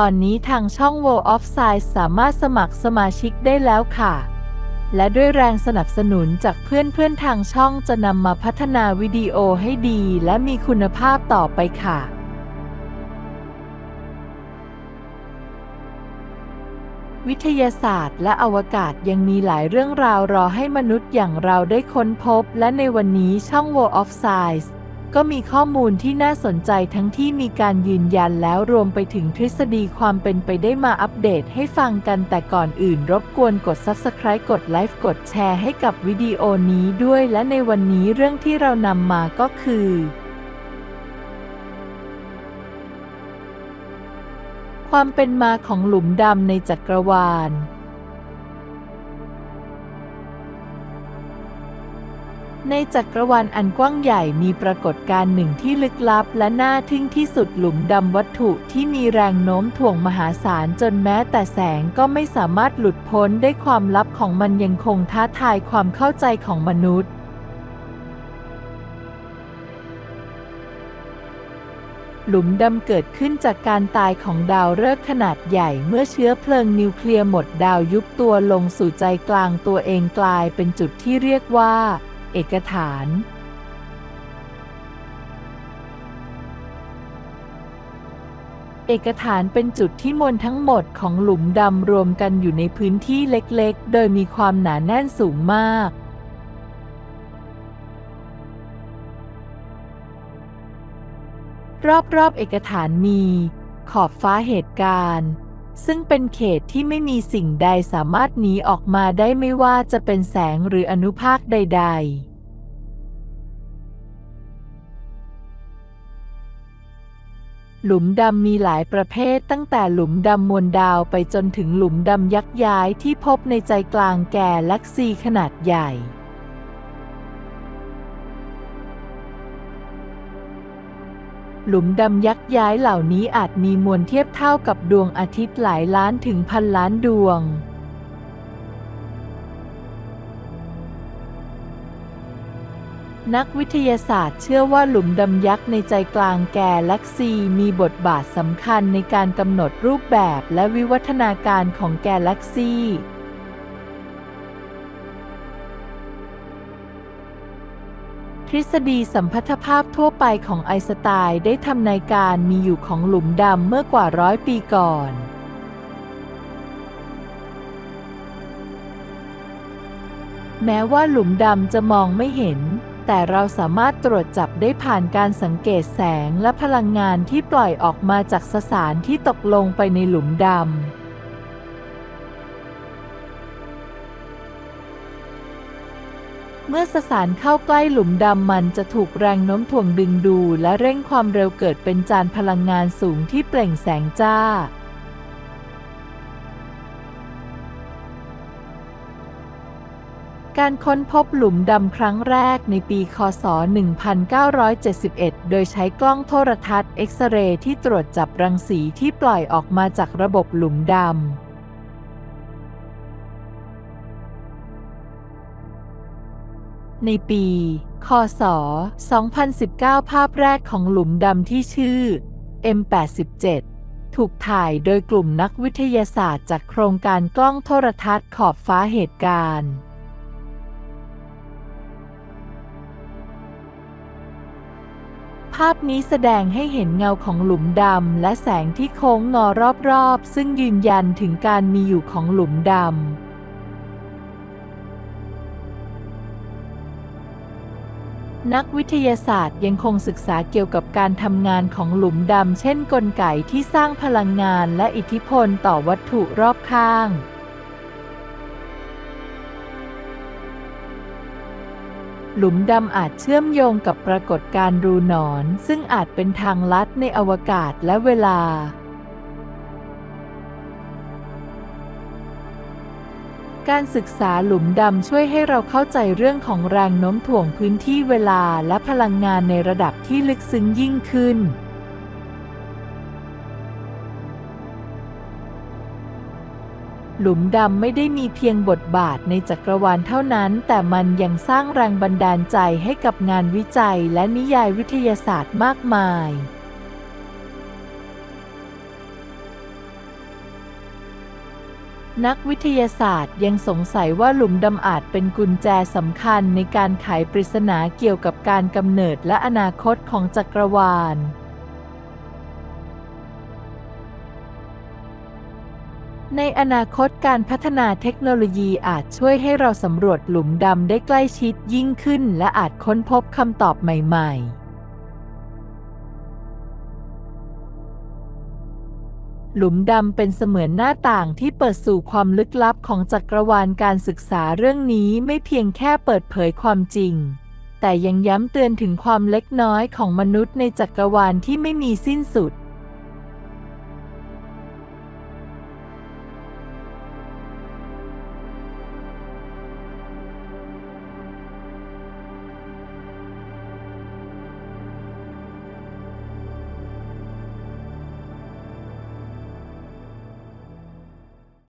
ตอนนี้ทางช่อง World of Science สามารถสมัครสมาชิกได้แล้วค่ะ และด้วยแรงสนับสนุนจากเพื่อนๆทางช่องจะนำมาพัฒนาวิดีโอให้ดีและมีคุณภาพต่อไปค่ะวิทยาศาสตร์และอวกาศยังมีหลายเรื่องราวรอให้มนุษย์อย่างเราได้ค้นพบ และในวันนี้ช่อง World of Science ก็มีข้อมูลที่น่าสนใจทั้งที่มีการยืนยันแล้วรวมไปถึงทฤษฎีความเป็นไปได้มาอัปเดตให้ฟังกันแต่ก่อนอื่นรบกวนกด Subscribe กดไลค์กดแชร์ให้กับวิดีโอนี้ด้วยและในวันนี้เรื่องที่เรานำมาก็คือความเป็นมาของหลุมดำในจักรวาล ในจักรวาลอันกว้างใหญ่มีปรากฏการณ์หนึ่งที่ลึกลับ และน่าทึ่งที่สุดหลุมดำวัตถุที่มีแรงโน้มถ่วงมหาศาลจนแม้แต่แสงก็ไม่สามารถหลุดพ้นได้ความลับของมันยังคงท้าทายความเข้าใจของมนุษย์หลุมดำเกิดขึ้นจากการตายของดาวฤกษ์ขนาดใหญ่เมื่อเชื้อเพลิงนิวเคลียร์หมดดาวยุบตัวลงสู่ใจกลางตัวเองกลายเป็นจุดที่เรียกว่า เอกฐาน เอกฐานเป็นจุดที่มวลทั้งหมดของหลุมดำรวมกันอยู่ในพื้นที่เล็กๆ โดยมีความหนาแน่นสูงมากรอบๆเอกฐานมี ขอบฟ้าเหตุการณ์ ซึ่งเป็นเขตที่ไม่มีสิ่งใดสามารถหนีออกมาได้ไม่ว่าจะเป็นแสงหรืออนุภาคใด ๆหลุมดำมีหลายประเภทตั้งแต่หลุมดำมวลดาวไปจนถึงหลุมดำยักษ์ย้ายที่พบในใจกลางแก่แล็กซีขนาดใหญ่ หลุมดำยักษ์ย้ายเหล่านี้อาจมีมวลเทียบเท่ากับดวงอาทิตย์หลายล้านถึงพันล้านดวง นักวิทยาศาสตร์เชื่อว่าหลุมดำยักษ์ในใจกลางแกแล็กซีมีบทบาทสำคัญในการกำหนดรูปแบบและวิวัฒนาการของแกแล็กซี ทฤษฎีสัมพัทธภาพทั่วไปของไอน์สไตน์ได้ทำนายการมีอยู่ของหลุมดำเมื่อกว่าร้อยปีก่อน แม้ว่าหลุมดำจะมองไม่เห็น แต่เราสามารถตรวจจับได้ผ่านการสังเกตแสงและพลังงานที่ปล่อยออกมาจากสสารที่ตกลงไปในหลุมดำ เมื่อสสารเข้าใกล้หลุมดำมันจะถูกแรงโน้มถ่วงดึงดูและเร่งความเร็วเกิดเป็นจานพลังงานสูงที่เปล่งแสงจ้า การค้นพบหลุมดำครั้งแรกในปี คศ 1971 โดยใช้กล้องโทรทัศน์เอ็กซเรย์ที่ตรวจจับรังสีที่ปล่อยออกมาจากระบบหลุมดำ ในปี คศ 2019 ภาพแรกของหลุมดำที่ชื่อ M87 ถูกถ่ายโดยกลุ่มนักวิทยาศาสตร์จากโครงการกล้องโทรทัศน์ขอบฟ้าเหตุการณ์ ภาพนี้แสดงให้เห็นเงาของหลุมดำและแสงที่โค้งงอรอบๆ ซึ่งยืนยันถึงการมีอยู่ของหลุมดำ นักวิทยาศาสตร์ยังคงศึกษาเกี่ยวกับการทำงานของหลุมดำเช่นกลไกที่สร้างพลังงานและอิทธิพลต่อวัตถุรอบข้าง หลุมดำอาจเชื่อมโยงกับปรากฏการณ์รูหนอน ซึ่งอาจเป็นทางลัดในอวกาศและเวลา การศึกษาหลุมดำช่วยให้เราเข้าใจเรื่องของแรงโน้มถ่วงพื้นที่เวลาและพลังงานในระดับที่ลึกซึ้งยิ่งขึ้น หลุมดำไม่ได้มีเพียงบทบาทในจักรวาลเท่านั้น แต่มันยังสร้างแรงบันดาลใจให้กับงานวิจัยและนิยายวิทยาศาสตร์มากมาย นักวิทยาศาสตร์ยังสงสัยว่าหลุมดำอาจเป็นกุญแจสำคัญในการไขปริศนาเกี่ยวกับการกำเนิดและอนาคตของจักรวาล ในอนาคตการพัฒนาเทคโนโลยีอาจช่วยให้เราสำรวจหลุมดำได้ใกล้ชิดยิ่งขึ้น และอาจค้นพบคำตอบใหม่ ๆ หลุมดำเป็นเสมือนหน้าต่างที่เปิดสู่ความลึกลับของจักรวาลการศึกษาเรื่องนี้ไม่เพียงแค่เปิดเผยความจริง แต่ยังย้ำเตือนถึงความเล็กน้อยของมนุษย์ในจักรวาลที่ไม่มีสิ้นสุด